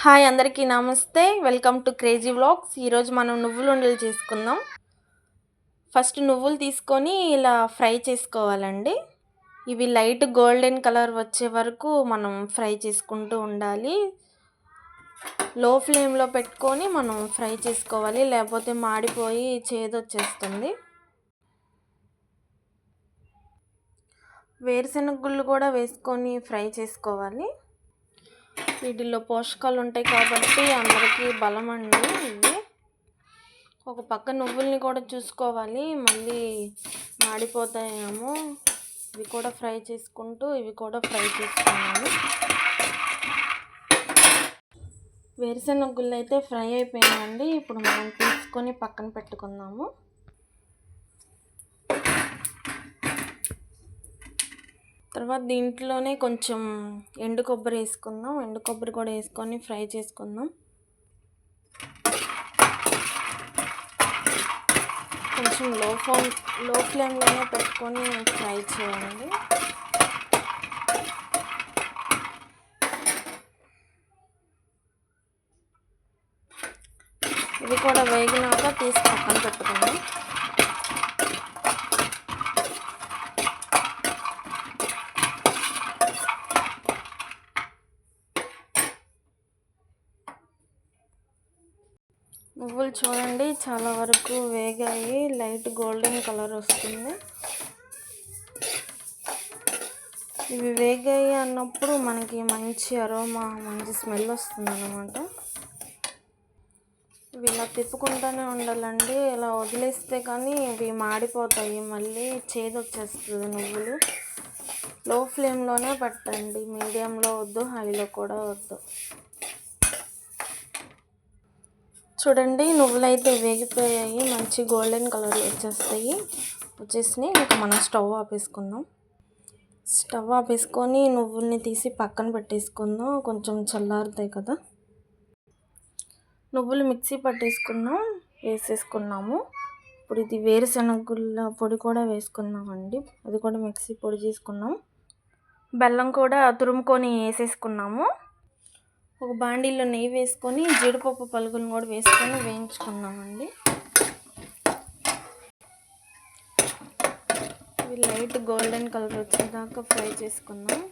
Hi అందరికీ నమస్తే. Welcome to crazy vlogs. ఈరోజు మనం నువ్వులు ఉండలు చేసుకుందాం. ఫస్ట్ నువ్వులు తీసుకొని ఇలా ఫ్రై చేసుకోవాలండి. ఇవి లైట్ గోల్డెన్ కలర్ వచ్చే వరకు మనం ఫ్రై చేసుకుంటూ ఉండాలి. లో ఫ్లేమ్లో పెట్టుకొని మనం ఫ్రై చేసుకోవాలి. లేకపోతే మాడిపోయి చేదొచ్చేస్తుంది. వేరుశెనగ గుళ్ళు కూడా వేసుకొని ఫ్రై చేసుకోవాలి. వీటిల్లో పోషకాలు ఉంటాయి కాబట్టి అందరికీ బలం అండి. ఇవి ఒక పక్క నువ్వుల్ని కూడా చూసుకోవాలి. మళ్ళీ మాడిపోతాయేమో. ఇవి కూడా ఫ్రై చేసుకుంటూ ఇవి కూడా ఫ్రై చేసుకున్నాను. వేరుశెనగ గుళ్ళు అయితే ఫ్రై అయిపోయినాయండి. ఇప్పుడు మనం తీసుకొని పక్కన పెట్టుకుందాము. తర్వాత దీంట్లోనే కొంచెం ఎండు కొబ్బరి వేసుకుందాం. ఎండు కొబ్బరి కూడా వేసుకొని ఫ్రై చేసుకుందాం. కొంచెం లో ఫ్లేమ్లో ఫ్లేమ్లోనే పెట్టుకొని ఫ్రై చేయండి ఇవి కూడా వేగినాక తీసి పక్కన పెట్టుకుందాం. నువ్వులు చూడండి చాలా వరకు వేగాయి. లైట్ గోల్డెన్ కలర్ వస్తుంది. ఇవి వేగాయి అన్నప్పుడు మనకి మంచి అరోమా మంచి స్మెల్ వస్తుంది అనమాట ఇవి ఇలా తిప్పుకుంటూనే ఉండాలండి. ఇలా వదిలేస్తే కానీ ఇవి మాడిపోతాయి. మళ్ళీ చేదు వచ్చేస్తుంది నువ్వులు. లో ఫ్లేమ్లోనే పెట్టండి. మీడియంలో వద్దు హైలో కూడా వద్దు. చూడండి నువ్వులు అయితే వేగిపోయాయి. మంచి గోల్డెన్ కలర్ వచ్చేస్తాయి. వచ్చేసినాయి. ఇంకా మనం స్టవ్ ఆపేసుకుందాం. స్టవ్ ఆపేసుకొని నువ్వుల్ని తీసి పక్కన పెట్టేసుకుందాం. కొంచెం చల్లారుతాయి కదా. నువ్వులు మిక్సీ పట్టేసుకున్నాం వేసేసుకున్నాము. ఇప్పుడు ఇది వేరుశనగుళ్ళ పొడి కూడా వేసుకున్నామండి అది కూడా మిక్సీ పొడి చేసుకున్నాం. బెల్లం కూడా తురుముకొని వేసేసుకున్నాము. ఒక బాండీలో నెయ్యి వేసుకొని జీడిపప్పు పలుకులను కూడా వేసుకొని వేయించుకున్నామండి. ఇవి లైట్ గోల్డెన్ కలర్ వచ్చేదాకా ఫ్రై చేసుకున్నాం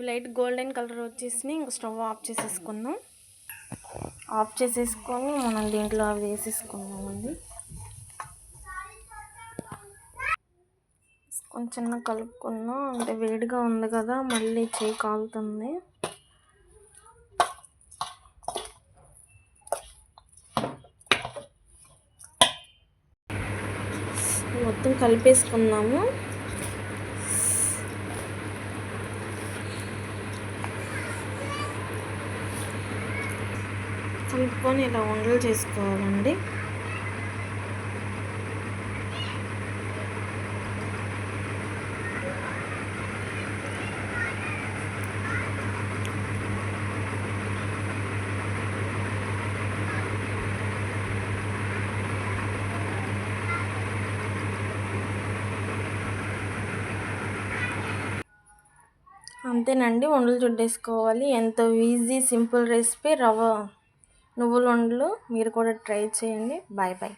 ఇవి లైట్ గోల్డెన్ కలర్ వచ్చేసి ఇంకా స్టవ్ ఆఫ్ చేసేసుకుందాం. ఆఫ్ చేసేసుకొని మనం దీంట్లో అవి వేసేసుకుందామండి. కొంచెం కలుపుకున్నాం అంటే వేడిగా ఉంది కదా మళ్ళీ చేయి కాలుతుంది. మొత్తం కలిపేసుకున్నాము కలుపుకొని ఇలా ఉండలు చేసుకోవాలండి. అంతేనండి వండలు చుట్టేసుకోవాలి. ఎంతో ఈజీ సింపుల్ రెసిపీ రవ్వ. నువ్వులుండలు మీరు కూడా ట్రై చేయండి. Bye bye